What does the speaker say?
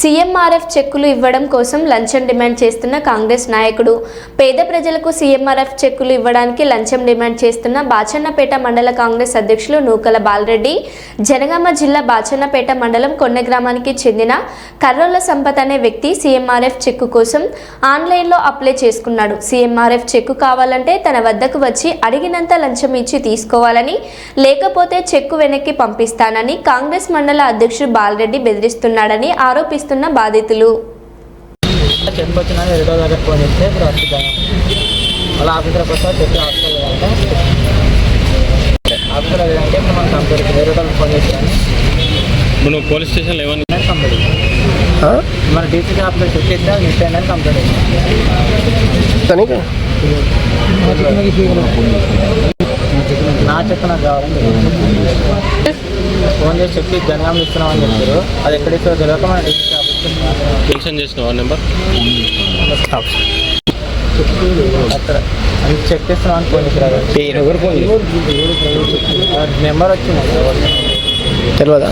CMRF చెక్కులు ఇవ్వడం కోసం లంచం డిమాండ్ చేస్తున్న కాంగ్రెస్ నాయకుడు. పేద ప్రజలకు సీఎంఆర్ఎఫ్ చెక్కులు ఇవ్వడానికి లంచం డిమాండ్ చేస్తున్న బాచన్నపేట మండల కాంగ్రెస్ అధ్యక్షులు నూకల బాలరెడ్డి జనగామ జిల్లా బాచన్నపేట మండలం కొన్న గ్రామానికి చెందిన కర్రోల సంపత్ అనే వ్యక్తి సీఎంఆర్ఎఫ్ చెక్కు కోసం ఆన్లైన్లో అప్లై చేసుకున్నాడు. సీఎంఆర్ఎఫ్ చెక్కు కావాలంటే తన వద్దకు వచ్చి అడిగినంత లంచం ఇచ్చి తీసుకోవాలని లేకపోతే చెక్కు వెనక్కి పంపిస్తానని కాంగ్రెస్ మండల అధ్యక్షుడు బాలరెడ్డి బెదిరిస్తున్నాడని ఆరోపిస్తున్న బాధితులు. వచ్చిన దగ్గర ఫోన్ చేస్తే ఇప్పుడు వస్తున్నాను అలా ఆఫీసర్కి వస్తా చెప్పి హాస్పిటల్ అంటే హాస్పిటల్ అంటే ఇప్పుడు మనం కంప్లీట్ వేరే వాళ్ళకి ఫోన్ చేస్తాను ఇప్పుడు నువ్వు పోలీస్ స్టేషన్లో ఏమని కంప్లీట్ మన డీసీ ఆఫీసర్ చెక్ ఇస్తే అది మిస్ అయిందని కంప్లీట్ నా చెక్ నాకు కావాలని చేసి చెప్పి జనగాం ఇస్తున్నామని చెప్పారు. అది ఎక్కడ ఇస్తారో తెలియక మన మెన్షన్ చేసిన నెంబర్? అక్కడ. అది చెక్ చేశారు. ఎవరు ఫోన్ నెంబర్ వచ్చింది. తెలియదా.